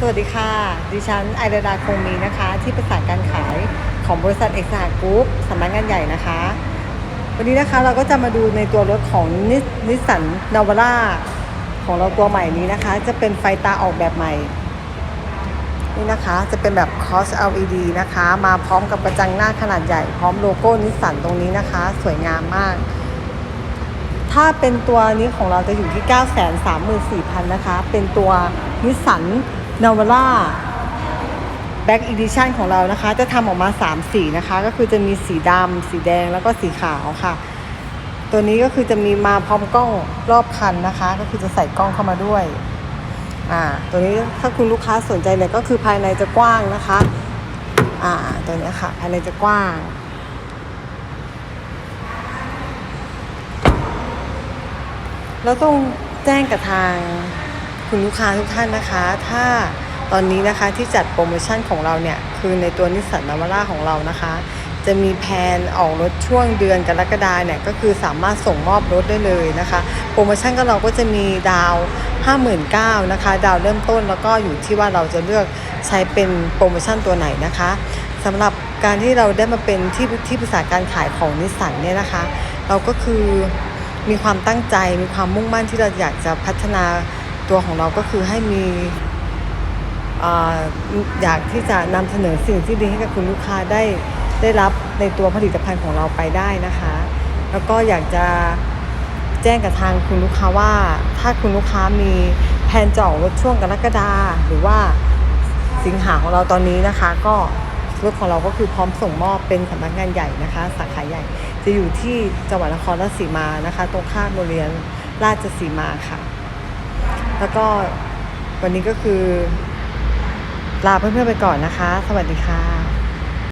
สวัสดีค่ะ ดิฉันไอรดาคงมีนะคะ ที่ประสานการขายของบริษัทเอกสารกรุ๊ปสำนักงานใหญ่นะคะ วันนี้นะคะเราก็จะมาดูในตัวรถของนิสสันนาวาร่าของเราตัวใหม่นี้นะคะ จะเป็นไฟตาออกแบบใหม่ นี่นะคะจะเป็นแบบ cross LED นะคะ มาพร้อมกับกระจังหน้าขนาดใหญ่ พร้อมโลโก้นิสสันตรงนี้นะคะ สวยงามมาก ถ้าเป็นตัวนี้ของเราจะอยู่ที่ 934,000นะคะ เป็นตัวนิสสัน นาวาร่าแบ็กอีดิชันของเรานะคะ จะทำออกมา 3 สีนะคะ ก็คือจะมีสีดำสีแดงแล้วก็สีขาวค่ะ ตัวนี้ก็คือจะมีมาพร้อมกล้องรอบคันนะคะ ก็คือจะใส่กล้องเข้ามาด้วยอ่าตัวนี้ถ้าคุณลูกค้าสนใจเลยก็คือภายในจะกว้างนะคะอ่าตัวนี้ค่ะภายในจะกว้างเราต้องแจ้งกับทาง คุณลูกค้าทุกท่านนะคะ ถ้าตอนนี้นะคะที่จัดโปรโมชั่นของเราเนี่ย คือในตัวนิสสันนาวาร่าของเรานะคะ จะมีแผนออกรถช่วงเดือนกรกฎาเนี่ย ก็คือสามารถส่งมอบรถได้เลยนะคะ โปรโมชั่นก็เราก็จะมีดาว 59,000นะคะ ดาวเริ่มต้นแล้วก็อยู่ที่ว่าเราจะเลือกใช้เป็นโปรโมชั่นตัวไหนนะคะสำหรับการที่เราได้มาเป็นที่ที่ปรึกษาการขายของนิสสันเนี่ยนะคะ เราก็คือมีความตั้งใจมีความมุ่งมั่นที่เราอยากจะพัฒนา ตัวของเราก็คือให้มีออยากที่จะนำเสนอสิ่งที่ดีให้กับคุณลูกค้าได้ได้รับในตัวผลิตภัณฑ์ของเราไปได้นะคะ แล้วก็อยากจะแจ้งกับทางคุณลูกค้าว่า ถ้าคุณลูกค้ามีแผนจออกรถช่วงกรกฎาหรือว่าสิงหาของเราตอนนี้นะคะ ก็รถของเราก็คือพร้อมส่งมอบเป็นสำนักงานใหญ่นะคะ สาขาใหญ่ จะอยู่ที่จังหวัดนครราชสีมานะคะ ตรงข้ามโรงเรียนราชสีมาค่ะ แล้วก็วันนี้ก็คือ ลาเพื่อนๆไปก่อนนะคะ สวัสดีค่ะ